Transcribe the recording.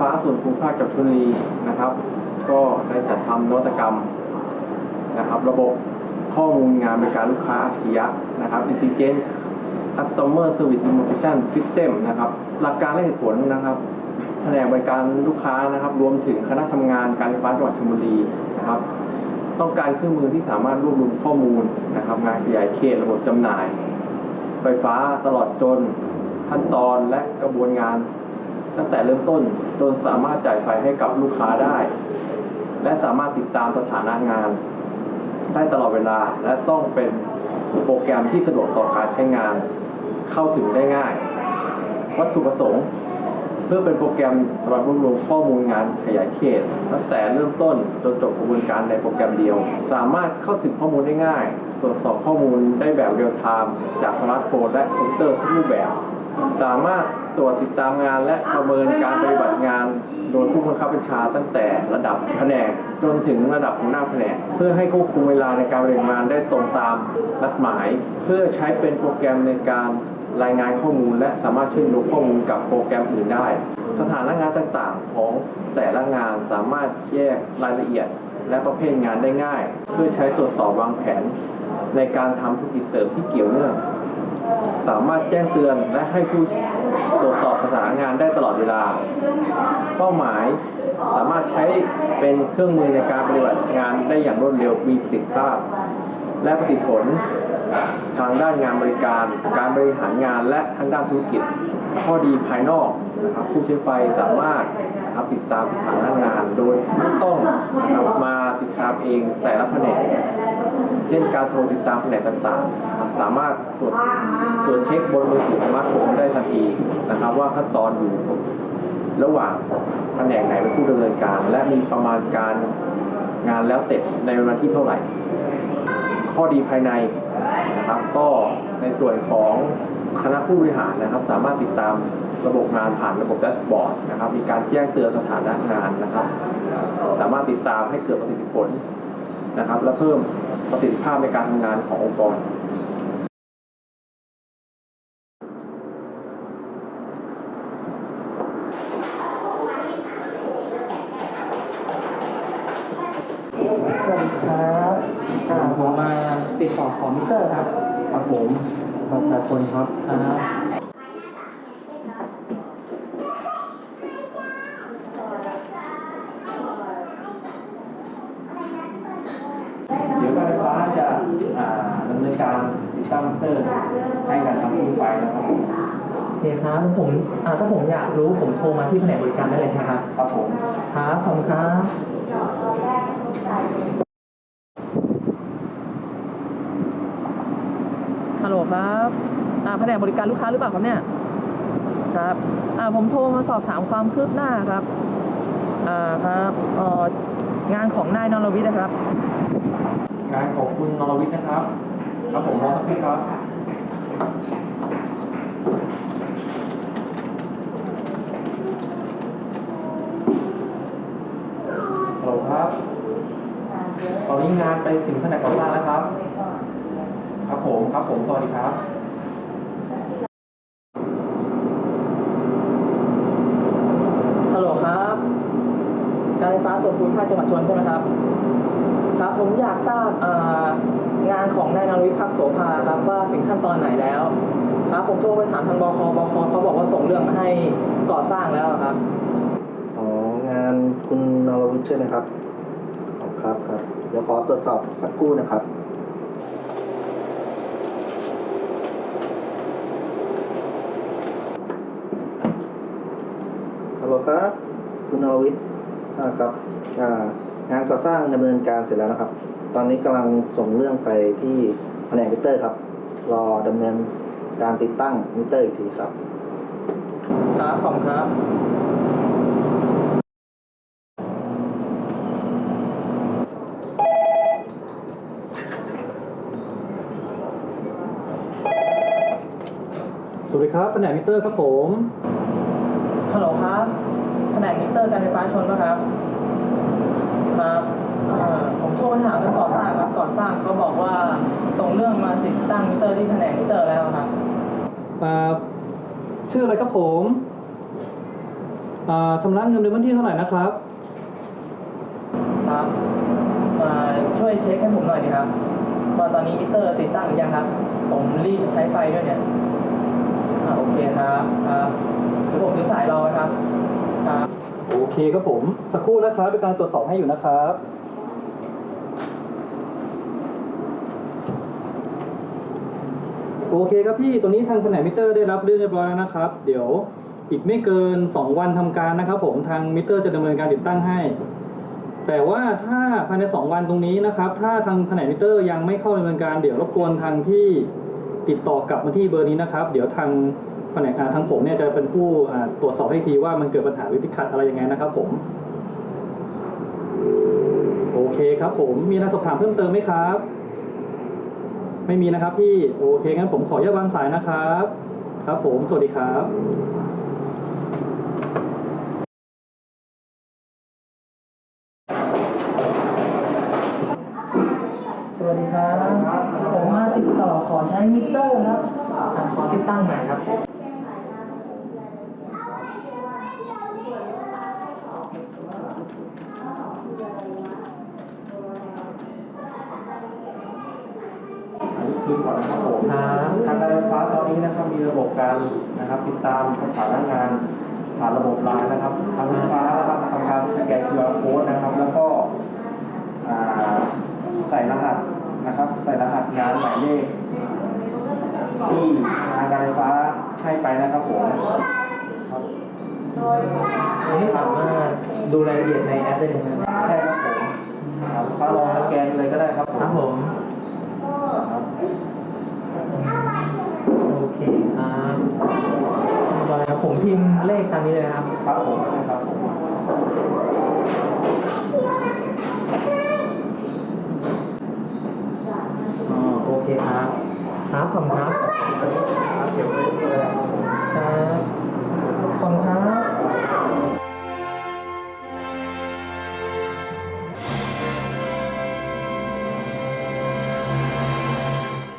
ฟ้าส่วนภูมิภาคจังหวัดชลบุรีนะครับ ก็ได้จัดทำนวัตกรรมนะครับ ระบบข้อมูลงานบริการลูกค้าอาชียะนะครับ Intelligent Customer Service Information System นะครับ หลักการและเหตุผลนะครับแผนกบริการลูกค้านะครับ รวมถึงคณะทำงานการไฟฟ้าจังหวัดชลบุรีนะครับ ต้องการเครื่องมือที่สามารถรวบรวมข้อมูลนะครับ งานขยายเขตระบบจำหน่าย ไฟฟ้าตลอดจนขั้นตอนและกระบวนงาน ตั้งแต่เริ่มต้นจนสามารถจ่ายไฟให้กับลูกค้าได้ และสามารถติดตามสถานะงาน ได้ตลอดเวลาและต้องเป็นโปรแกรมที่สะดวกต่อการใช้งาน เข้าถึงได้ง่าย วัตถุประสงค์ เพื่อเป็นโปรแกรมสำหรับรวบรวมข้อมูลงานขยายเขต ตั้งแต่เริ่มต้นจนจบกระบวนการในโปรแกรมเดียว สามารถเข้าถึงข้อมูลได้ง่าย ตรวจสอบข้อมูลได้แบบเรียลไทม์จากสมาร์ทโฟนและคอมพิวเตอร์ทุกรูปแบบ สามารถ ตรวจติดตามงานและประเมินการปฏิบัติงาน โดยผู้บังคับบัญชาตั้งแต่ระดับแผนกจนถึงระดับหัวหน้าแผนก เพื่อให้ควบคุมเวลาในการปฏิบัติงานได้ตรงตามนัดหมาย เพื่อใช้เป็นโปรแกรมในการรายงานข้อมูล และสามารถเชื่อมโยงข้อมูลกับโปรแกรมอื่นได้ สถานะงานต่างๆ ของแต่ละงานสามารถแยกรายละเอียด และประเภทงานได้ง่าย เพื่อใช้ตรวจสอบวางแผน ในการทำธุรกิจเสริมที่เกี่ยวเนื่อง สามารถแจ้งเตือนและให้ผู้ ตรวจสอบสถานงานได้ตลอดเวลา เป้าหมายสามารถใช้เป็นเครื่องมือในการปฏิบัติงานได้อย่างรวดเร็วมีประสิทธิภาพ และประสิทธิผล ทางด้านงานบริการ การบริหารงานและทางด้านธุรกิจ ข้อดีภายนอกนะครับผู้ใช้ไฟสามารถติดตามสถานะงาน โดยไม่ต้องนะครับมาติดตามเองแต่ละแผนกเช่นการโทรติดตามแผนกต่างๆ สามารถตรวจตรวจเช็คบนมือถือสมาร์ทโฟนได้ทันทีนะครับ ว่าขั้นตอนอยู่ระหว่างแผนกไหนเป็นผู้ดำเนินการ และมีประมาณการงานแล้วเสร็จในวันที่เท่าไหร่ ข้อดีภายใน นะครับก็ในส่วนของคณะผู้บริหารนะครับ สามารถติดตามระบบงานผ่านระบบแดชบอร์ดนะครับ มีการแจ้งเตือนสถานะงานนะครับ สามารถติดตามให้เกิดประสิทธิผลนะครับ และเพิ่มประสิทธิภาพในการทำงานขององค์กรสวัสดีครับอ่าผมมา ติดต่อของมิเตอร์ครับครับผมประชาชนครับอ่าเดี๋ยวการไฟฟ้าจะอ่าดำเนินการติดตั้งมิเตอร์ให้การทำตู้ไฟนะครับ โอเคครับผมอ่าถ้าผมอยากรู้ผมโทรมาที่แผนกบริการได้เลยใช่ไหมครับครับผม ครับขอบคุณครับฮัลโหล ครับอ่าแผนกบริการลูกค้าหรือเปล่าครับเนี่ยครับอ่าผมโทรมาสอบถามความคืบหน้าครับอ่าครับเอ่องานของนายนรวิทย์นะครับ งานของคุณนรวิทย์นะครับ ครับผมมอสักทีครับ ฮัลโหลครับ ตอนนี้งานไปถึงแผนกก่อสร้างแล้วครับ ผมครับผมสวัสดีครับฮัลโหลครับ การไฟฟ้าส่วนภูมิภาคจังหวัดชนใช่ไหมครับ ครับผมอยากทราบอ่างานของนายนรวิทย์พักโสภาครับว่าถึงขั้นตอนไหนแล้ว ครับผมโทรไปถามทางบคบคเขาบอกว่าส่งเรื่องมาให้ก่อสร้างแล้วครับอ๋องานคุณนรวิทย์ใช่ไหมครับอ๋อครับครับเดี๋ยวขอตรวจสอบสักครู่นะครับ ฮัลโหลครับ คุณนรวิทย์อ่าครับอ่างานก่อสร้างดำเนินการเสร็จแล้วนะครับ ตอนนี้กำลังส่งเรื่องไปที่แผนกมิเตอร์ครับ รอดำเนินการติดตั้งมิเตอร์อีกทีครับ ครับขอบคุณครับสวัสดีครับแผนกมิเตอร์ครับผม ฮัลโหลครับแผนกมิเตอร์การไฟฟ้าชนปะครับ ครับเอ่อผมโทรไปถามทางก่อสร้างครับก่อสร้างเขาบอกว่าส่งเรื่องมาติดตั้งมิเตอร์ที่แผนกมิเตอร์แล้วครับอ่าชื่ออะไรครับผมอ่าชำระเงินในวันที่เท่าไหร่นะครับ ครับอ่าช่วยเช็คให้ผมหน่อยดีครับว่าตอนนี้มิเตอร์ติดตั้งหรือยังครับ ผมรีบจะใช้ไฟด้วยเนี่ยอ่าโอเคครับครับ เดี๋ยวผมถือสายรอครับครับโอเคครับผมสักครู่นะครับเป็นการตรวจสอบให้อยู่นะครับโอเคครับพี่ตัวนี้ทางแผนกมิเตอร์ได้รับเรื่องเรียบร้อยแล้วนะครับ เดี๋ยวอีกไม่เกิน 2 วันทำการนะครับ ผมทางมิเตอร์จะดำเนินการติดตั้งให้ แต่ว่าถ้าภายใน 2 วันตรงนี้นะครับ ถ้าทางแผนกมิเตอร์ยังไม่เข้าดำเนินการเดี๋ยวรบกวนทางพี่ติดต่อกลับมาที่เบอร์นี้นะครับ เดี๋ยวทาง แผนกทางผมเนี่ยจะเป็นผู้ตรวจสอบให้ทีว่ามันเกิดปัญหาหรือติดขัดอะไรยังไงนะครับ ผม โอเคครับ ผมมีอะไรสอบถามเพิ่มเติมไหมครับ ไม่มีนะครับพี่โอเคงั้นผมขออนุญาตวางสายนะครับ ครับ ผมสวัสดีครับสวัสดีครับ ผมมาติดต่อขอใช้มิเตอร์ครับ ขอติดตั้งหน่อยครับ อันนี้คือก่อนนะครับผมครับทางการไฟฟ้าตอนนี้นะครับมีระบบการนะครับ ติดตามสถานะงานผ่านระบบไลน์นะครับทางไฟฟ้านะครับทำการสแกน QR code นะครับ แล้วก็อ่าใส่รหัสนะครับ ใส่รหัสงานหมายเลขที่ทางการไฟฟ้าให้ไปนะครับผมครับอันนี้สามารถดูรายละเอียดในแอปได้เลยนะใช่ครับผมครับฟ้าลองสแกนเลยก็ได้ครับผมครับผมครับ โอเคครับเรียบอยครับผมพิมพ์เลขตามนี้เลยครับครับผมครับผมอ๋อโอเคครับครับขอบคุณครับครับเดี๋ยวไปเลยครับครับขอบคุณครับ